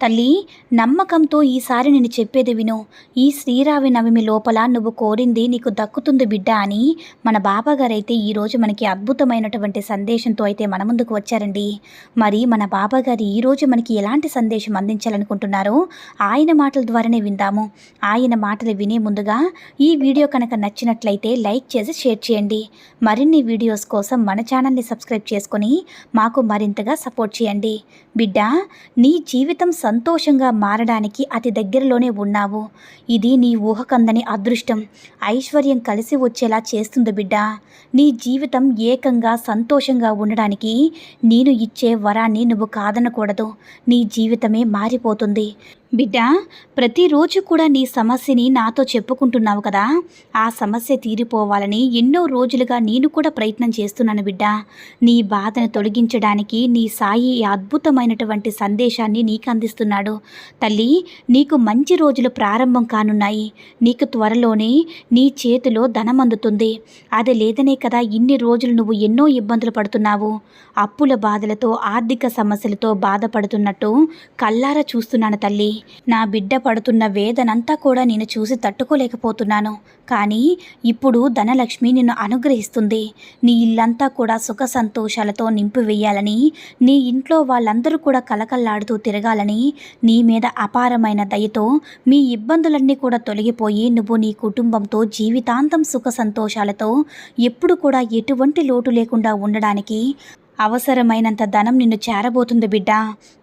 తల్లి నమ్మకంతో ఈసారి నేను చెప్పేది విను. ఈ శ్రీరావి నవమి లోపల నువ్వు కోరింది నీకు దక్కుతుంది బిడ్డ అని మన బాబాగారైతే ఈరోజు మనకి అద్భుతమైనటువంటి సందేశంతో అయితే మన ముందుకు వచ్చారండి. మరి మన బాబాగారు ఈరోజు మనకి ఎలాంటి సందేశం అందించాలనుకుంటున్నారో ఆయన మాటల ద్వారానే విందాము. ఆయన మాటలు వినే ముందుగా ఈ వీడియో కనుక నచ్చినట్లయితే లైక్ చేసి షేర్ చేయండి. మరిన్ని వీడియోస్ కోసం మన ఛానల్ని సబ్స్క్రైబ్ చేసుకొని మాకు మరింతగా సపోర్ట్ చేయండి. బిడ్డ నీ జీవితం సంతోషంగా మారడానికి అతి దగ్గరలోనే ఉన్నావు. ఇది నీ ఊహకందని అదృష్టం. ఐశ్వర్యం కలిసి వచ్చేలా చేస్తుంది బిడ్డ. నీ జీవితం ఏకంగా సంతోషంగా ఉండడానికి నేను ఇచ్చే వరాన్ని నువ్వు కాదనకూడదు. నీ జీవితమే మారిపోతుంది. బిడ్డ ప్రతిరోజు కూడా నీ సమస్యని నాతో చెప్పుకుంటున్నావు కదా. ఆ సమస్య తీరిపోవాలని ఎన్నో రోజులుగా నేను కూడా ప్రయత్నం చేస్తున్నాను బిడ్డ. నీ బాధను తొలగించడానికి నీ సాయి ఈ అద్భుతమైనటువంటి సందేశాన్ని నీకు అందిస్తున్నాడు. తల్లి నీకు మంచి రోజులు ప్రారంభం కానున్నాయి. నీకు త్వరలోనే నీ చేతిలో ధనం అందుతుంది. అది లేదనే కదా ఇన్ని రోజులు నువ్వు ఎన్నో ఇబ్బందులు పడుతున్నావు. అప్పుల బాధలతో ఆర్థిక సమస్యలతో బాధపడుతున్నట్టు కల్లారా చూస్తున్నాను తల్లి. నా బిడ్డ పడుతున్న వేదనంతా కూడా నేను చూసి తట్టుకోలేకపోతున్నాను. కానీ ఇప్పుడు ధనలక్ష్మి నిన్ను అనుగ్రహిస్తుంది. నీ ఇల్లంతా కూడా సుఖ సంతోషాలతో నింపివేయాలని నీ ఇంట్లో వాళ్ళందరూ కూడా కలకల్లాడుతూ తిరగాలని నీ మీద అపారమైన దయతో మీ ఇబ్బందులన్నీ కూడా తొలగిపోయి నువ్వు నీ కుటుంబంతో జీవితాంతం సుఖ సంతోషాలతో ఎప్పుడు కూడా ఎటువంటి లోటు లేకుండా ఉండడానికి అవసరమైనంత ధనం నిన్ను చేరబోతుంది బిడ్డ.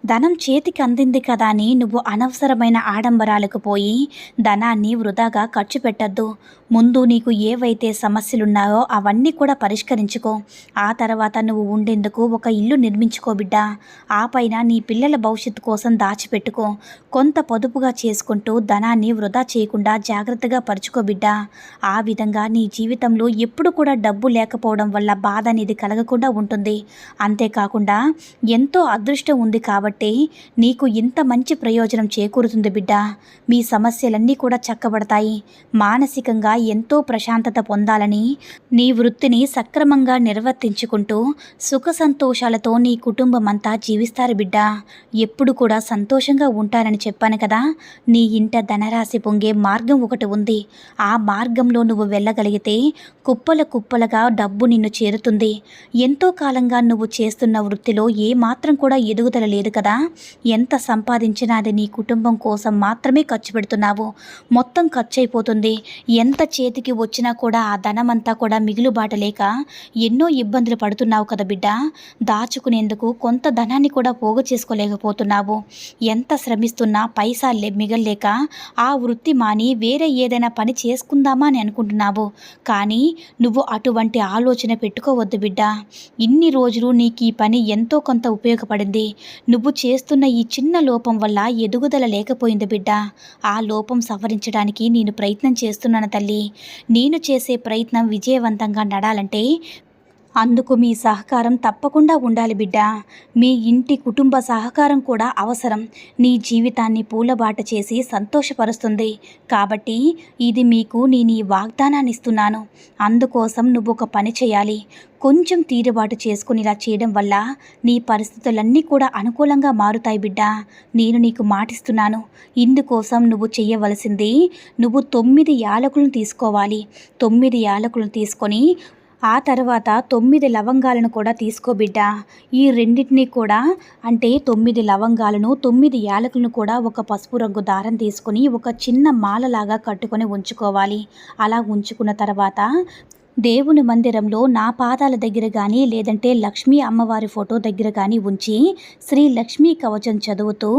ధనం చేతికి అందింది కదా అని నువ్వు అనవసరమైన ఆడంబరాలకు పోయి ధనాన్ని వృధాగా ఖర్చు పెట్టద్దు. ముందు నీకు ఏవైతే సమస్యలున్నాయో అవన్నీ కూడా పరిష్కరించుకో. ఆ తర్వాత నువ్వు ఉండేందుకు ఒక ఇల్లు నిర్మించుకో బిడ్డ. ఆ పైన నీ పిల్లల భవిష్యత్తు కోసం దాచిపెట్టుకో. కొంత పొదుపుగా చేసుకుంటూ ధనాన్ని వృధా చేయకుండా జాగ్రత్తగా పరుచుకో బిడ్డ. ఆ విధంగా నీ జీవితంలో ఎప్పుడు కూడా డబ్బు లేకపోవడం వల్ల బాధ అనేది కలగకుండా ఉంటుంది. అంతేకాకుండా ఎంతో అదృష్టం ఉంది కాబట్టి నీకు ఇంత మంచి ప్రయోజనం చేకూరుతుంది బిడ్డ. మీ సమస్యలన్నీ కూడా చక్కబడతాయి. మానసికంగా ఎంతో ప్రశాంతత పొందాలని నీ వృత్తిని సక్రమంగా నిర్వర్తించుకుంటూ సుఖ సంతోషాలతో నీ కుటుంబం అంతా జీవిస్తారు బిడ్డ. ఎప్పుడు కూడా సంతోషంగా ఉంటారని చెప్పాను కదా. నీ ఇంట ధనరాశి పొంగే మార్గం ఒకటి ఉంది. ఆ మార్గంలో నువ్వు వెళ్ళగలిగితే కుప్పల కుప్పలుగా డబ్బు నిన్ను చేరుతుంది. ఎంతో కాలంగా నువ్వు నువ్వు చేస్తున్న వృత్తిలో ఏ మాత్రం కూడా ఎదుగుదల లేదు కదా. ఎంత సంపాదించినా అది నీ కుటుంబం కోసం మాత్రమే ఖర్చు పెడుతున్నావు. మొత్తం ఖర్చు అయిపోతుంది ఎంత చేతికి వచ్చినా కూడా ఆ ధనమంతా కూడా మిగులుబాటలేక ఎన్నో ఇబ్బందులు పడుతున్నావు కదా బిడ్డ. దాచుకునేందుకు కొంత ధనాన్ని కూడా పోగు చేసుకోలేకపోతున్నావు. ఎంత శ్రమిస్తున్నా పైసా మిగల్లేక ఆ వృత్తి మాని వేరే ఏదైనా పని చేసుకుందామా అని అనుకుంటున్నావు. కానీ నువ్వు అటువంటి ఆలోచన పెట్టుకోవద్దు బిడ్డ. ఇన్ని రోజులు నీకు ఈ పని ఎంతో కొంత ఉపయోగపడింది. నువ్వు చేస్తున్న ఈ చిన్న లోపం వల్ల ఎదుగుదల లేకపోయింది బిడ్డ. ఆ లోపం సవరించడానికి నేను ప్రయత్నం చేస్తున్నాను తల్లి. నేను చేసే ప్రయత్నం విజయవంతంగా నడాలంటే అందుకు మీ సహకారం తప్పకుండా ఉండాలి బిడ్డ. మీ ఇంటి కుటుంబ సహకారం కూడా అవసరం. నీ జీవితాన్ని పూలబాట చేసి సంతోషపరుస్తుంది. కాబట్టి ఇది మీకు నేను ఈ వాగ్దానాన్ని ఇస్తున్నాను. అందుకోసం నువ్వు ఒక పని చేయాలి. కొంచెం తీరుబాటు చేసుకుని ఇలా చేయడం వల్ల నీ పరిస్థితులన్నీ కూడా అనుకూలంగా మారుతాయి బిడ్డ. నేను నీకు మాటిస్తున్నాను. ఇందుకోసం నువ్వు చేయవలసింది నువ్వు తొమ్మిది యాలకులను తీసుకోవాలి. తొమ్మిది యాలకులను తీసుకొని ఆ తర్వాత తొమ్మిది లవంగాలను కూడా తీసుకో బిడ్డ. ఈ రెండింటినీ కూడా అంటే తొమ్మిది లవంగాలను తొమ్మిది యాలకులను కూడా ఒక పసుపు రంగు దారం తీసుకొని ఒక చిన్న మాలలాగా కట్టుకొని ఉంచుకోవాలి. అలా ఉంచుకున్న తర్వాత దేవుని మందిరంలో నా పాదాల దగ్గర కానీ లేదంటే లక్ష్మీ అమ్మవారి ఫోటో దగ్గర కానీ ఉంచి శ్రీ లక్ష్మీ కవచం చదువుతూ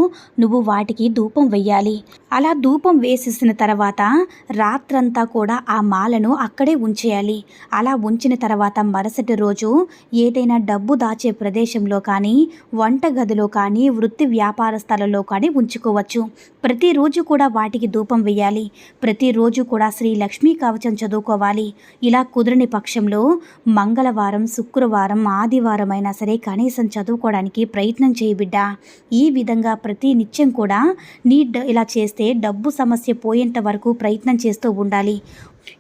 నువ్వు వాటికి ధూపం వెయ్యాలి. అలా ధూపం వేసేసిన తర్వాత రాత్రంతా కూడా ఆ మాలను అక్కడే ఉంచేయాలి. అలా ఉంచిన తర్వాత మరుసటి రోజు ఏదైనా డబ్బు దాచే ప్రదేశంలో కానీ వంటగదిలో కానీ వృత్తి వ్యాపార స్థలంలో కానీ ఉంచుకోవచ్చు. ప్రతిరోజు కూడా వాటికి ధూపం వేయాలి ప్రతిరోజు కూడా శ్రీ లక్ష్మీ కవచం చదువుకోవాలి. ఇలా కుదరని పక్షంలో మంగళవారం శుక్రవారం ఆదివారం అయినా సరే కనీసం చదువుకోవడానికి ప్రయత్నం చేయబిడ్డా ఈ విధంగా ప్రతి నిత్యం కూడా నీ ఇలా చేస్తే డబ్బు సమస్య పోయేంత వరకు ప్రయత్నం చేస్తూ ఉండాలి.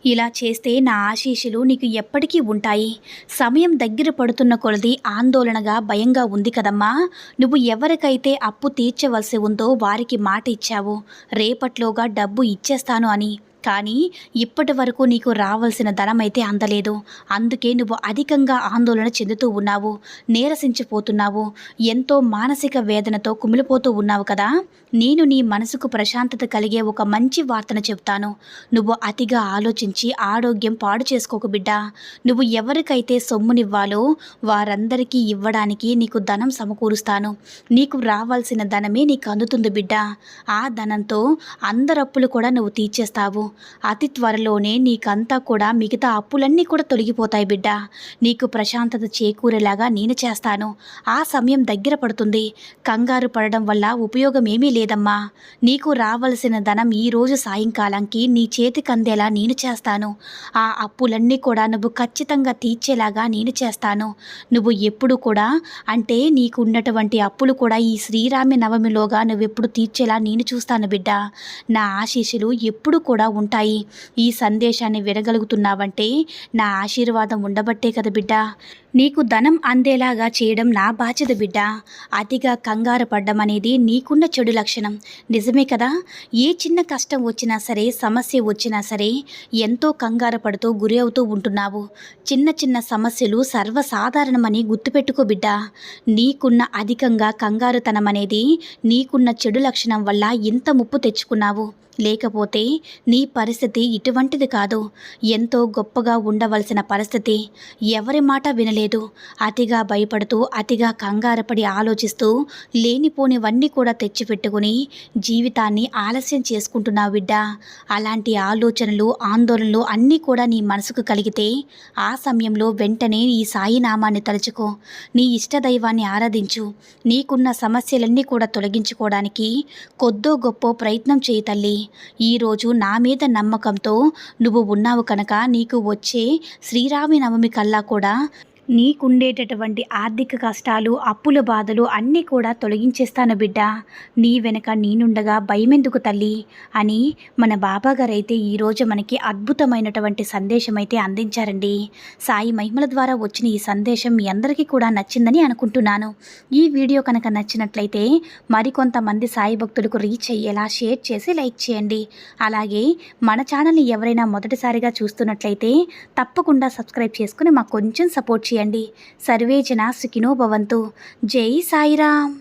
ఇలా చేస్తే నా ఆశీస్సులు నీకు ఎప్పటికీ ఉంటాయి. సమయం దగ్గర పడుతున్న కొలది ఆందోళనగా భయంగా ఉంది కదమ్మా. నువ్వు ఎవరికైతే అప్పు తీర్చవలసి ఉందో వారికి మాట ఇచ్చావు. రేపట్లోగా డబ్బు ఇచ్చేస్తాను అని. కానీ ఇప్పటి వరకు నీకు రావాల్సిన ధనం అయితే అందలేదు. అందుకే నువ్వు అధికంగా ఆందోళన చెందుతూ ఉన్నావు. నీరసించిపోతున్నావు. ఎంతో మానసిక వేదనతో కుమిలిపోతూ ఉన్నావు కదా. నేను నీ మనసుకు ప్రశాంతత కలిగే ఒక మంచి వార్తను చెప్తాను. నువ్వు అతిగా ఆలోచించి ఆరోగ్యం పాడు చేసుకోకు బిడ్డ. నువ్వు ఎవరికైతే సొమ్మునివ్వాలో వారందరికీ ఇవ్వడానికి నీకు ధనం సమకూరుస్తాను. నీకు రావాల్సిన ధనమే నీకు అందుతుంది బిడ్డ. ఆ ధనంతో అందరప్పులు కూడా నువ్వు తీర్చేస్తావు. అతి త్వరలోనే నీకంతా కూడా మిగతా అప్పులన్నీ కూడా తొలగిపోతాయి బిడ్డ. నీకు ప్రశాంతత చేకూరేలాగా నేను చేస్తాను. ఆ సమయం దగ్గర పడుతుంది. కంగారు పడడం వల్ల ఉపయోగం ఏమీ లేదమ్మా. నీకు రావలసిన ధనం ఈరోజు సాయంకాలంకి నీ చేతికి అందేలా నేను చేస్తాను. ఆ అప్పులన్నీ కూడా నువ్వు ఖచ్చితంగా తీర్చేలాగా నేను చేస్తాను. నువ్వు ఎప్పుడు కూడా అంటే నీకు ఉన్నటువంటి అప్పులు కూడా ఈ శ్రీరామి నవమిలోగా నువ్వెప్పుడు తీర్చేలా నేను చూస్తాను బిడ్డ. నా ఆశీస్సులు ఎప్పుడు కూడా ఉంటాయి. ఈ సందేశాన్ని వినగలుగుతున్నావంటే నా ఆశీర్వాదం ఉండబట్టే కదా బిడ్డ. నీకు ధనం అందేలాగా చేయడం నా బాధ్యత బిడ్డ. అతిగా కంగారు పడ్డం అనేది నీకున్న చెడు లక్షణం. నిజమే కదా? ఏ చిన్న కష్టం వచ్చినా సరే సమస్య వచ్చినా సరే ఎంతో కంగారు పడుతూ గురి అవుతూ ఉంటున్నావు. చిన్న చిన్న సమస్యలు సర్వసాధారణమని గుర్తుపెట్టుకో బిడ్డ. నీకున్న అధికంగా కంగారుతనం అనేది నీకున్న చెడు లక్షణం వల్ల ఇంత ముప్పు తెచ్చుకున్నావు. లేకపోతే నీ పరిస్థితి ఇటువంటిది కాదు. ఎంతో గొప్పగా ఉండవలసిన పరిస్థితి. ఎవరి మాట వినలేదు. అతిగా భయపడుతూ అతిగా కంగారపడి ఆలోచిస్తూ లేనిపోనివన్నీ కూడా తెచ్చిపెట్టుకుని జీవితాన్ని ఆలస్యం చేసుకుంటున్నావు బిడ్డ. అలాంటి ఆలోచనలు ఆందోళనలు అన్నీ కూడా నీ మనసుకు కలిగితే ఆ సమయంలో వెంటనే ఈ సాయినామాన్ని తలుచుకో. నీ ఇష్టదైవాన్ని ఆరాధించు. నీకున్న సమస్యలన్నీ కూడా తొలగించుకోవడానికి కొద్దో గొప్ప ప్రయత్నం చేయి తల్లి. ఈరోజు నా మీద నమ్మకంతో నువ్వు ఉన్నావు కనుక నీకు వచ్చే శ్రీరామి నవమి కల్లా కూడా నీకుండేటటువంటి ఆర్థిక కష్టాలు అప్పుల బాధలు అన్నీ కూడా తొలగించేస్తాను బిడ్డ. నీ వెనక నేనుండగా భయమెందుకు తల్లి? అని మన బాబాగారు అయితే ఈరోజు మనకి అద్భుతమైనటువంటి సందేశం అయితే అందించారండి. సాయి మహిమల ద్వారా వచ్చిన ఈ సందేశం మీ అందరికీ కూడా నచ్చిందని అనుకుంటున్నాను. ఈ వీడియో కనుక నచ్చినట్లయితే మరికొంతమంది సాయి భక్తులకు రీచ్ అయ్యేలా షేర్ చేసి లైక్ చేయండి. అలాగే మన ఛానల్ని ఎవరైనా మొదటిసారిగా చూస్తున్నట్లయితే తప్పకుండా సబ్స్క్రైబ్ చేసుకుని మాకు కొంచెం సపోర్ట్ చేయండి. సర్వే జన సుఖినో భవంతు. జై సాయిరామ్.